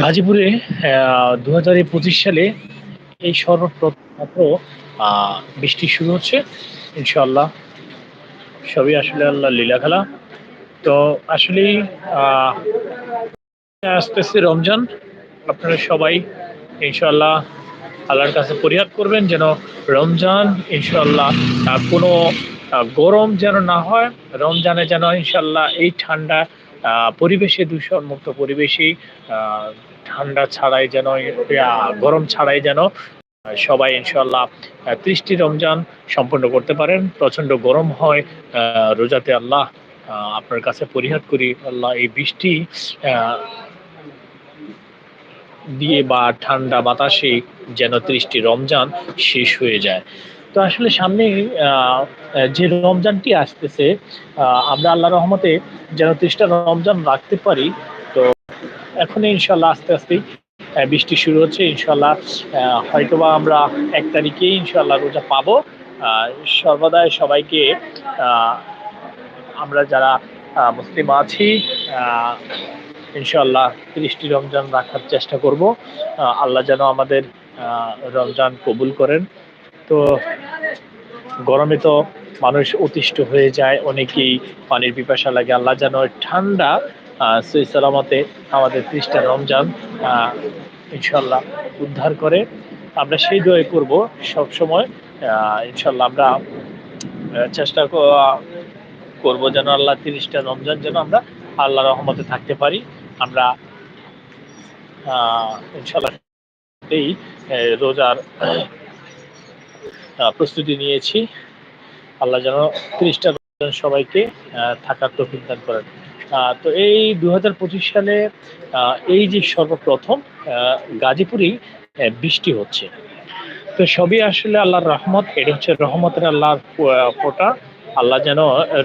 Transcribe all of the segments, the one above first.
গাজীপুরে দু হাজার পঁচিশ সালে এই সর্বপ্রথম বৃষ্টি শুরু হচ্ছে। ইনশাল্লাহ সবই আসলে আল্লাহ লীলা খেলা। তো আসলেই আহ, আসতেছে রমজান। আপনারা সবাই ইনশাল্লাহ আল্লাহর কাছে পরিহার করবেন যেন রমজান ইনশাল্লাহ কোনো গরম যেন না হয় রমজানে যেন ইনশাল্লাহ এই ঠান্ডা পরিবেশে দূষণ মুক্ত পরিবেশে আহ, ঠান্ডা ছাড়াই যেন গরম ছাড়াই যেন সবাই ইনশাল্লাহ ত্রিশটি রমজান সম্পন্ন করতে পারেন। প্রচণ্ড গরম হয় রোজাতে আল্লাহ আপনার কাছে পরিহার করি। আল্লাহ এই বৃষ্টি দিয়ে বা ঠান্ডা বাতাসে যেন ত্রিশটি রমজান শেষ হয়ে যায়। তো আসলে সামনে যে রমজানটি আসতেছে আমরা আল্লাহ রহমতে যেন ত্রিশটা রমজান রাখতে পারি, তো এখন ইনশাল্লাহ আস্তে আস্তে বৃষ্টি শুরু হচ্ছে ইনশাল্লাহ হয়তোবা আমরা এক তারিখেই ইনশাল্লাহ রোজা পাবো। সর্বদাই সবাইকে আমরা যারা মুসলিম আছি ইনশাল্লাহ তিরিশটি রমজান রাখার চেষ্টা করব। আল্লাহ যেন আমাদের রমজান কবুল করেন। তো গরমে তো মানুষ অতিষ্ঠ হয়ে যায় অনেকেই পানির পিপাসা লাগে। আল্লাহ যেন ঠান্ডা সই সালামতে আমাদের ত্রিশটা রমজান ইনশাল্লাহ উদ্ধার করে। আমরা সেই দোয়া করব সবসময় আহ, ইনশাল্লাহ আমরা চেষ্টা করব যেন আল্লাহ তিরিশটা রমজান যেন আমরা আল্লাহ রহমতে থাকতে পারি। আমরা ইনশাল্লাহ এই রোজার প্রস্তুতি নিয়েছি। আল্লাহ যেন তিরিশটা সবাইকে থাকার তৌফিক দান করেন। তো এই দু হাজার পঁচিশ সালে এই যে সর্বপ্রথম গাজীপুরেই বৃষ্টি হচ্ছে। তো সবই আসলে আল্লাহর রহমত এটা হচ্ছে রহমতের আল্লাহর ফোঁটা। আল্লাহ যেন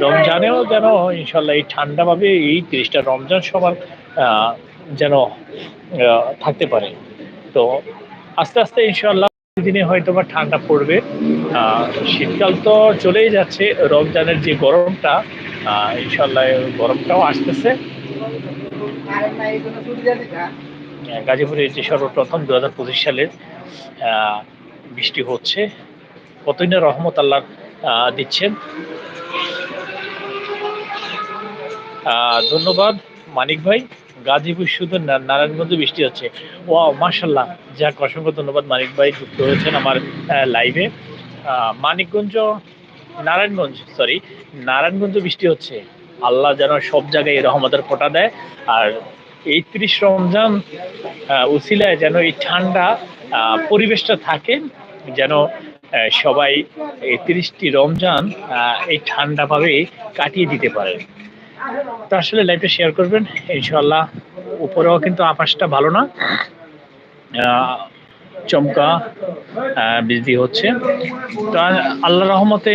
রমজানেও যেন ইনশাল্লাহ এই ঠান্ডাভাবে এই তিরিশটা রমজান সবার যেন থাকতে পারে। তো আস্তে আস্তে ইনশাল্লাহ দিনে হয়তো বা ঠান্ডা পড়বে। শীতকাল তো চলেই যাচ্ছে। রমজানের যে গরমটা ইনশাল্লাহ গরমটাও আসতেছে। আহ, গাজীপুরে যে সর্বপ্রথম দু হাজার পঁচিশ সালের বৃষ্টি হচ্ছে। কতই না রহমত আল্লাহ দিচ্ছেন। ধন্যবাদ মানিক ভাই। গাজীপুর শুধু নারায়ণগঞ্জে বৃষ্টি হচ্ছে। ও মার্শাল্লাহ যাক, অসংখ্য ধন্যবাদ মানিক ভাই যুক্ত হয়েছেন আমার লাইভে। মানিকগঞ্জ, নারায়ণগঞ্জ সরি নারায়ণগঞ্জে বৃষ্টি হচ্ছে। আল্লাহ যেন সব জায়গায় রহমতের ফোঁটা দেয়। আর এই ত্রিশ রমজান উসিলায় যেন এই ঠান্ডা পরিবেশটা থাকে, যেন সবাই এই তিরিশটি রমজান এই ঠান্ডাভাবে কাটিয়ে দিতে পারে। তো আসলে লাইভটা শেয়ার করবেন ইনশাল্লাহ উপরেও কিন্তু আকাশটা ভালো না। চমকা বৃষ্টি হচ্ছে। তো আল্লাহ রহমতে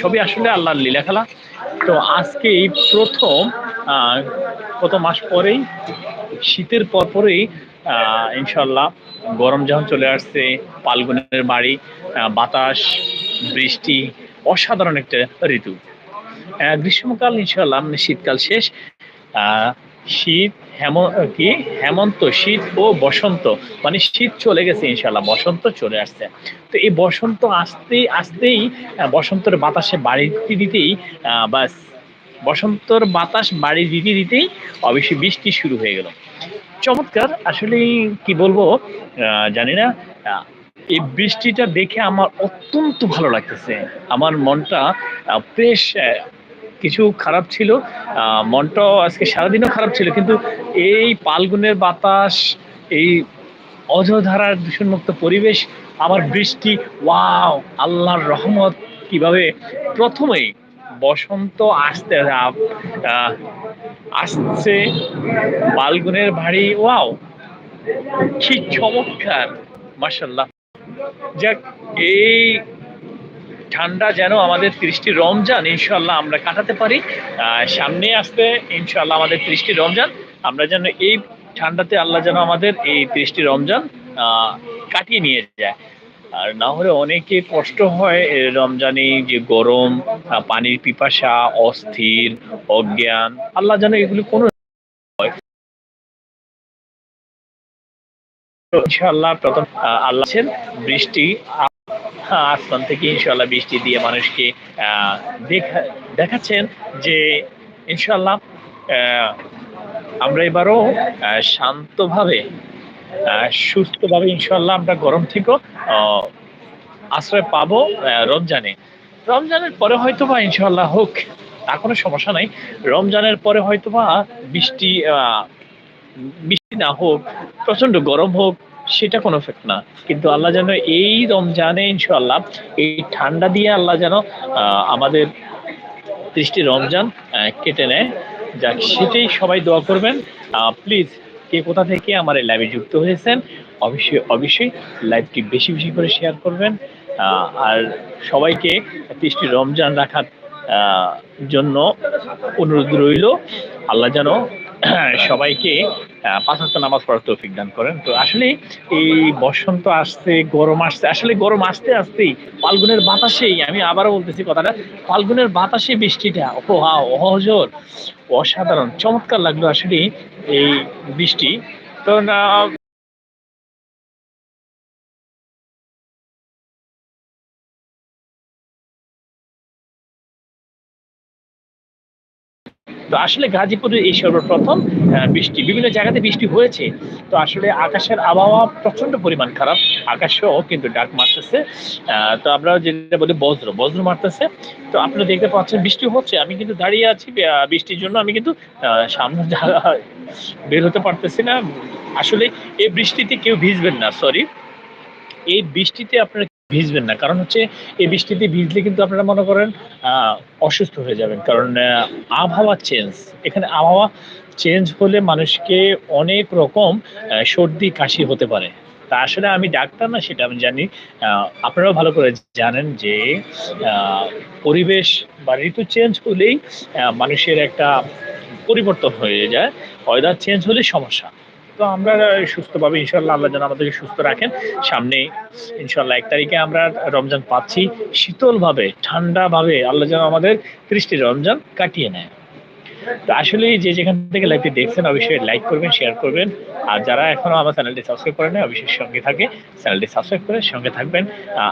সবই আসলে আল্লাহর লীলা খেলা তো আজকে এই প্রথম কত মাস পরেই, শীতের পর পরেই ইনশাল্লাহ গরম যখন চলে আসছে, পালগুনের বাড়ি বাতাস, বৃষ্টি, অসাধারণ একটা ঋতু। গ্রীষ্মকাল ইনশাল্লাহ মানে শীতকাল শেষ। শীত হেম কি? হেমন্ত, শীত ও বসন্ত। মানে শীত চলে গেছে ইনশাল্লাহ বসন্ত চলে আসছে। তো এই বসন্ত আসতেই আসতেই বসন্তের বাতাসে বাড়ি দিতে দিতেই বাস, বসন্তর বাতাস বাড়ি দিতে দিতেই অবশ্যই বৃষ্টি শুরু হয়ে গেল। চমৎকার, আসলে কি বলব জানি না এই বৃষ্টিটা দেখে আমার অত্যন্ত ভালো লাগতেছে। আমার মনটা বেশ কিছু খারাপ ছিল। মনটাও আজকে সারাদিনও খারাপ ছিল, কিন্তু এই পালগুনের বাতাস, এই অজধারার দূষণমুক্ত পরিবেশ, আমার বৃষ্টি, ওয়াও, আল্লাহর রহমত, কীভাবে প্রথমেই বসন্ত আসতে আসছে বালগুনের ভারী, ওয়াও, কি চমৎকার মাসাল্লাহ যাক, এই ঠান্ডা যেন আমাদের ত্রিশটি রমজান ইনশাল্লাহ আমরা কাটাতে পারি। সামনে আসতে ইনশাল্লাহ আমাদের ত্রিশটি রমজান। আমরা যেন এই ঠান্ডাতে আল্লাহ যেন আমাদের এই তিরিশটি রমজান কাটিয়ে নিয়ে যায়। আর না হলে অনেকে কষ্ট হয় রমজানে যে গরম পানির পিপাসা, অস্থির, অজ্ঞান। আল্লাহ যেন এগুলি কোনো। ইনশাআল্লাহ প্রথম আল্লাহ বৃষ্টি আসমান থেকে ইনশাআল্লাহ বৃষ্টি দিয়ে মানুষকে দেখা দেখাচ্ছেন যে ইনশাআল্লাহ আহ, আমরা এবারও শান্তভাবে সুস্থভাবে ইনশাআল্লাহ আমরা গরম থেকেও আশ্রয় পাবো রমজানে। রমজানের পরে হয়তো বা ইনশাআল্লাহ হোক তা কোনো সমস্যা নাই। রমজানের পরে হয়তো বা বৃষ্টি বৃষ্টি না হোক প্রচণ্ড গরম হোক সেটা কোনো ফেক্ট না। কিন্তু আল্লাহ যেন এই রমজানে ইনশাআল্লাহ এই ঠান্ডা দিয়ে আল্লাহ যেন আমাদের ত্রিশটি রমজান কেটে নেয়। যাক, সেটাই সবাই দোয়া করবেন। প্লিজ কে কোথা থেকে আমার এই লাইভে যুক্ত হয়েছেন, অবশ্যই অবশ্যই লাইভটি বেশি বেশি করে শেয়ার করবেন। আর সবাইকে ত্রিশটি রমজান রাখার জন্য অনুরোধ রইল। আল্লাহ যেন সবাইকে পাঁচ হাজার নামাজ পড়ার তৌফিক দান করেন। তো আসলে এই বসন্ত আসতে, গরম আসতে, আসলে গরম আসতে আসতেই ফাল্গুনের বাতাসেই, আমি আবারও বলতেছি কথাটা, ফাল্গুনের বাতাসে বৃষ্টিটা, অপহা, অহজর, অসাধারণ, চমৎকার লাগল আসলে এই বৃষ্টি। তো তো আসলে গাজীপুরে এই সর্বপ্রথম বৃষ্টি, বিভিন্ন জায়গাতে বৃষ্টি হয়েছে। তো আসলে আকাশের আবহাওয়া প্রচণ্ড পরিমাণ খারাপ। আকাশেও কিন্তু ডাক মারতেছে। তো আমরা যেটা বলি বজ্র বজ্র মারতেছে। তো আপনারা দেখতে পাচ্ছেন বৃষ্টি হচ্ছে। আমি কিন্তু দাঁড়িয়ে আছি বৃষ্টির জন্য। আমি কিন্তু সামনে বের হতে পারতেছি না। আসলে এই বৃষ্টিতে কেউ ভিজবেন না সরি এই বৃষ্টিতে আপনারা ভিজবেন না। কারণ হচ্ছে এই বৃষ্টিতে ভিজলে কিন্তু আপনারা মনে করেন অসুস্থ হয়ে যাবেন। কারণ আবহাওয়া চেঞ্জ এখানে আবহাওয়া চেঞ্জ হলে মানুষকে অনেক রকম সর্দি, কাশি হতে পারে। তা আসলে আমি ডাক্তার না, সেটা আমি জানি। আপনারাও ভালো করে জানেন যে পরিবেশ বা ঋতু চেঞ্জ হলেই মানুষের একটা পরিবর্তন হয়ে যায়। ওয়েদার চেঞ্জ হলে সমস্যা। তো আমরা সুস্থভাবে ইনশাল্লাহ আল্লাহ যেন আমাদেরকে সুস্থ রাখেন। সামনে ইনশাল্লাহ এক তারিখে আমরা রমজান পাচ্ছি। শীতলভাবে, ঠান্ডাভাবে আল্লাহ যেন আমাদের ত্রিশটি রমজান কাটিয়ে নেয়। তো আসলে যে যেখান থেকে লাইভটি দেখছেন, অবশ্যই লাইক করবেন শেয়ার করবেন। আর যারা এখনও আমার চ্যানেলটি সাবস্ক্রাইব করেন অবশ্যই সঙ্গে থাকে। চ্যানেলটি সাবস্ক্রাইব করে সঙ্গে থাকবেন।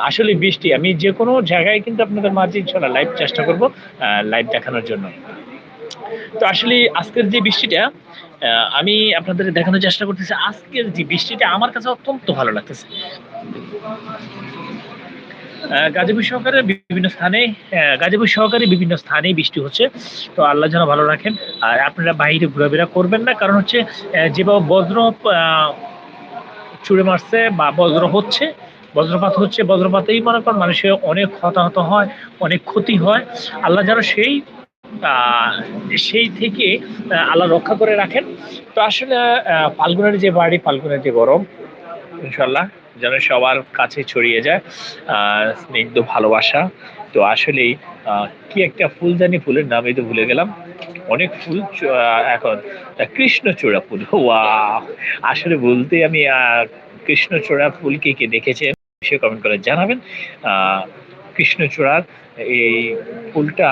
আসলে বৃষ্টি, আমি যে কোনো জায়গায় কিন্তু আপনাদের মাঝে ইনশাল্লাহ লাইভ চেষ্টা করব লাইভ দেখানোর জন্য। তো আসলে আজকের যে বৃষ্টিটা আমি আপনাদের দেখানোর চেষ্টা করতেছি। আজকের যে বৃষ্টিটা আমার কাছে অত্যন্ত ভালো লাগতেছে। গাজীপুর সহকারে বিভিন্ন স্থানে গাজীপুর সহকারে বিভিন্ন স্থানে বৃষ্টি হচ্ছে। তো আল্লাহ যেন ভালো রাখেন। আর আপনারা বাইরে ঘোরাফেরা করবেন না, কারণ হচ্ছে যেভাবে বজ্র ছুঁড়ে মারছে বা বজ্র হচ্ছে, বজ্রপাত হচ্ছে, বজ্রপাতেই মনে করেন মানুষের অনেক হতাহত হয়, অনেক ক্ষতি হয়। আল্লাহ যেন সেই সেই থেকে আল্লাহ রক্ষা করে রাখেন। তো আসলে আহ, ফাল্গুনের যে বাড়ি ফাল্গুনের যে গরম ইনশাল্লাহ যেন সবার কাছে ছড়িয়ে যায় স্নিগ্ধ ভালোবাসা। তো আসলেই কি একটা ফুল জানি ফুলের নাম এই তো ভুলে গেলাম। অনেক ফুল এখন কৃষ্ণচূড়া ফুল। ওয়া আসলে বলতে আমি কৃষ্ণচূড়া ফুল কে কে দেখেছেন সে কমেন্ট করে জানাবেন। কৃষ্ণচূড়ার এই ফুলটা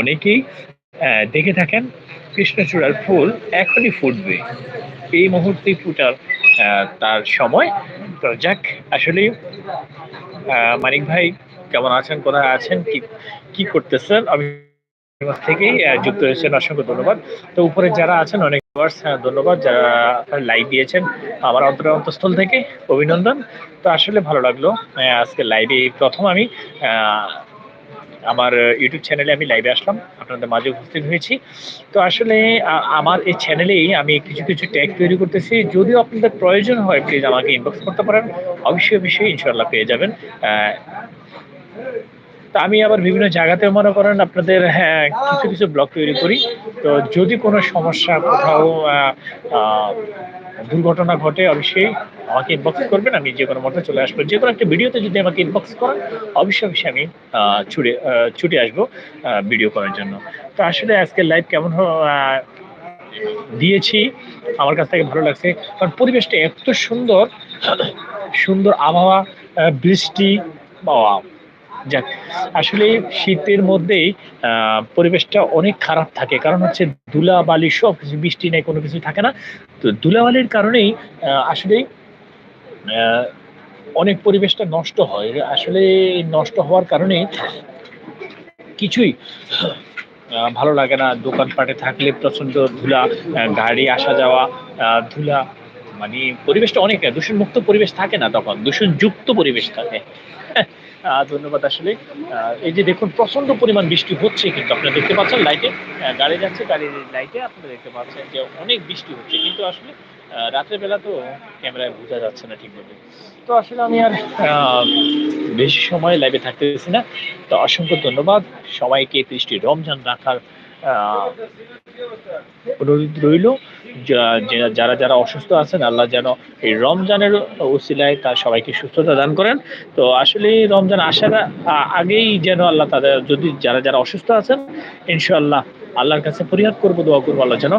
অনেকেই দেখে থাকেন কৃষ্ণচূড়ার ফুল এখনই ফুটবে। এই মুহূর্তেই ফুটার তার সময়। তো যাক আসলে মানিক ভাই কেমন আছেন, কোথায় আছেন, কি কি করতেছেন? আমি থেকেই যুক্ত হয়েছেন, অসংখ্য ধন্যবাদ। তো উপরে যারা আছেন, অনেক ধন্যবাদ। যারা লাইভ দিয়েছেন, আমার অন্তর অন্তঃস্থল থেকে অভিনন্দন। তো আসলে ভালো লাগল আজকে লাইভে প্রথম আমি আমার ইউটিউব চ্যানেলে আমি লাইভে আসলাম, আপনাদের মাঝে উপস্থিত হয়েছি। তো আসলে আমার এই চ্যানেলেই আমি কিছু কিছু ট্যাগ তৈরি করতেছি। যদিও আপনাদের প্রয়োজন হয় প্লিজ আমাকে ইনবক্স করতে পারেন। অবশ্যই অবশ্যই ইনশাল্লাহ পেয়ে যাবেন। তা আমি আবার বিভিন্ন জায়গাতে মনে করেন আপনাদের হ্যাঁ কিছু কিছু ব্লগ তৈরি করি। তো যদি কোনো সমস্যা কোথাও দুর্ঘটনা ঘটে, অবশ্যই আমাকে ইনবক্স করবেন, আমি যে কোনো মতো চলে আসব। যে কোনো একটা ভিডিওতে যদি আমাকে ইনবক্স করেন, অবশ্যই অবশ্যই আমি ছুটে ছুটে আসব ভিডিও করার জন্য। তো আসলে আজকে লাইভ কেমন দিয়েছি, আমার কাছ থেকে ভালো লাগছে। কারণ পরিবেশটা এত সুন্দর সুন্দর আবহাওয়া বৃষ্টি, বাবা যাক, আসলে শীতের মধ্যেই পরিবেশটা অনেক খারাপ থাকে। কারণ হচ্ছে ধুলা বালি সব কিছু, বৃষ্টি নেই, কোনো কিছু থাকে না। তো ধুলাবালির কারণেই আসলে অনেক পরিবেশটা নষ্ট হয়। আসলে নষ্ট হওয়ার কারণে কিছুই ভালো লাগে না। দোকানপাটে থাকলে প্রচণ্ড ধুলা গাড়ি আসা যাওয়া ধুলা মানে পরিবেশটা অনেক, দূষণমুক্ত পরিবেশ থাকে না তখন। দূষণযুক্ত পরিবেশ থাকে। ধন্যবাদ আসলে। এই যে দেখুন প্রচণ্ড পরিমাণ বৃষ্টি হচ্ছে কিন্তু আপনারা দেখতে পাচ্ছেন লাইটে গাড়ি যাচ্ছে গাড়ির লাইটে আপনারা দেখতে পাচ্ছেন যে অনেক বৃষ্টি হচ্ছে। কিন্তু আসলে রাতের বেলা তো ক্যামেরায় বোঝা যাচ্ছে না ঠিকভাবে। তো আসলে আমি আর বেশি সময় লাইভে থাকতেছি না। তো অসংখ্য ধন্যবাদ। সবাইকে ত্রিশটি রমজান রাখার রইল। যারা যারা অসুস্থ আছেন আল্লাহ যেন এই রমজানের উসিলায় তার সবাইকে সুস্থতা দান করেন। তো আসলে রমজান আসার আগেই যেন আল্লাহ তাদের যদি যারা যারা অসুস্থ আছেন ইনশাআল্লাহ আল্লাহর কাছে ফরিয়াদ করব দোয়া করব আল্লাহ যেন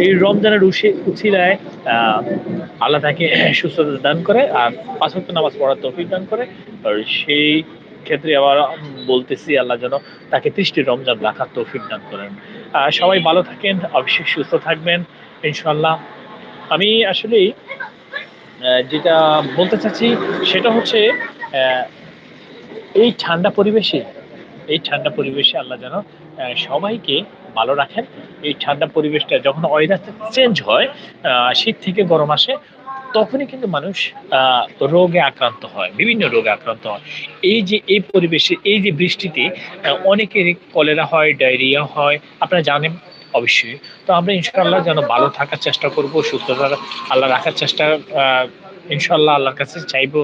এই রমজানের উসি- উসিলায় আহ, আল্লাহ তাকে সুস্থতা দান করে আর পাঁচ নামাজ পড়ার তৌফিক দান করে। সেই ক্ষেত্রে আবার বলতেছি আল্লাহ যেন তাকে তৃষ্টি রমজান রাখার তৌফিক দান করেন। সবাই ভালো থাকেন অবশ্যই সুস্থ থাকবেন ইনশাল্লাহ আমি আসলেই আহ, যেটা বলতে চাচ্ছি সেটা হচ্ছে এই ঠান্ডা পরিবেশে এই ঠান্ডা পরিবেশে আল্লাহ যেন সবাইকে ভালো রাখেন। এই ঠান্ডা পরিবেশটা যখন ওয়েদার চেঞ্জ হয় শীত থেকে গরম আসে তখনই কিন্তু মানুষ রোগে আক্রান্ত হয় বিভিন্ন রোগে আক্রান্ত হয়। এই যে এই পরিবেশে এই যে বৃষ্টিতে আহ, অনেকেরই কলেরা হয় ডায়রিয়া হয় আপনারা জানেন অবশ্যই। তো আমরা ইনশাআল্লাহ যেন ভালো থাকার চেষ্টা করব সুস্থতা আল্লাহ রাখার চেষ্টা আহ, ইনশাআল্লাহ আল্লাহর কাছে চাইব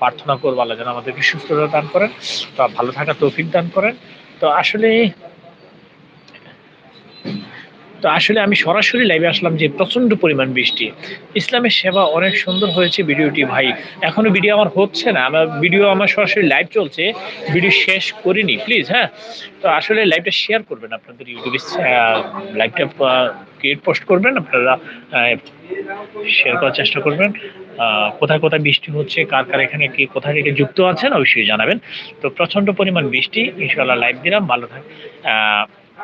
প্রার্থনা করব আল্লাহ যেন আমাদেরকে সুস্থতা দান করেন। তো ভালো থাকার তৌফিক দান করেন। তো আসলে তো আসলে আমি সরাসরি লাইভে আসলাম যে প্রচণ্ড পরিমাণ বৃষ্টি। ইসলামের সেবা অনেক সুন্দর হয়েছে ভিডিওটি, ভাই। এখনও ভিডিও আমার হচ্ছে না, আমার ভিডিও আমার সরাসরি লাইভ চলছে, ভিডিও শেষ করিনি প্লিজ হ্যাঁ? তো আসলে লাইভটা শেয়ার করবেন আপনাদের ইউটিউবে লাইভটা ক্রিয়েট পোস্ট করবেন, আপনারা শেয়ার করার চেষ্টা করবেন। কোথায় কোথায় বৃষ্টি হচ্ছে, কার কার এখানে কি কোথায় থেকে যুক্ত আছেন অবশ্যই জানাবেন। তো প্রচণ্ড পরিমাণ বৃষ্টি ইনশাল্লাহ লাইভ দিলাম, ভালো থাক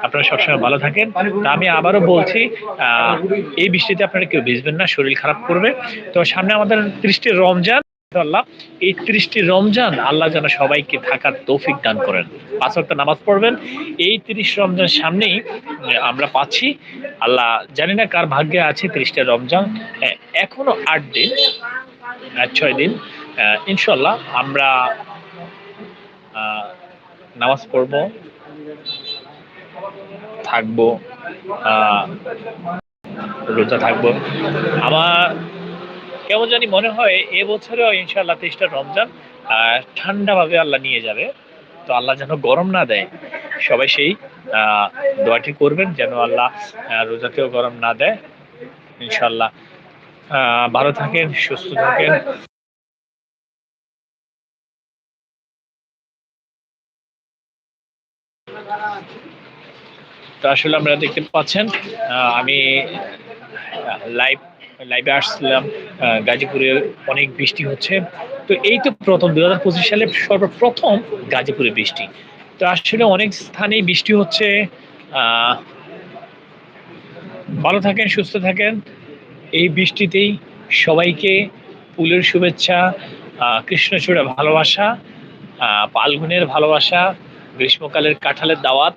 আপনারা সবসময় ভালো থাকেন। তা আমি আবারও বলছি এই বৃষ্টিতে আপনারা কেউ ভিজবেন না, শরীর খারাপ করবে। তো সামনে আমাদের ত্রিশটি রমজান আল্লাহ এই ত্রিশটি রমজান আল্লাহ যেন সবাইকে থাকার তৌফিক দান করেন। পাঁচ ওয়াক্ত নামাজ পড়বেন। এই ত্রিশ রমজান সামনেই আমরা পাচ্ছি। আল্লাহ জানি না কার ভাগ্যে আছে ত্রিশটা রমজান। এখনও আট দিন ছয় দিন। ইনশাল্লাহ আমরা নামাজ পড়ব। থাকব রোজা থাকব। আমার কেমন জানি মনে হয় এবছরেও ইনশাআল্লাহ তেইশটা রমজান ঠান্ডাভাবে আল্লাহ নিয়ে যাবে। তো আল্লাহ যেন গরম না দেয় সবাই সেই দোয়াটি করবেন যেন আল্লাহ রোজাতেও গরম না দেয়। ইনশাআল্লাহ আহ, ভালো থাকেন সুস্থ থাকেন। তো আসলে আমরা দেখতে পাচ্ছেন আমি লাইভ লাইভে আসছিলাম গাজীপুরে অনেক বৃষ্টি হচ্ছে। তো এই তো প্রথম দু হাজার পঁচিশ সালে সর্বপ্রথম গাজীপুরে বৃষ্টি। তো আসলে অনেক স্থানেই বৃষ্টি হচ্ছে। ভালো থাকেন, সুস্থ থাকেন। এই বৃষ্টিতেই সবাইকে ফুলের শুভেচ্ছা কৃষ্ণচূড়া ভালোবাসা পালগুনের ভালোবাসা, গ্রীষ্মকালের কাঁঠালের দাওয়াত!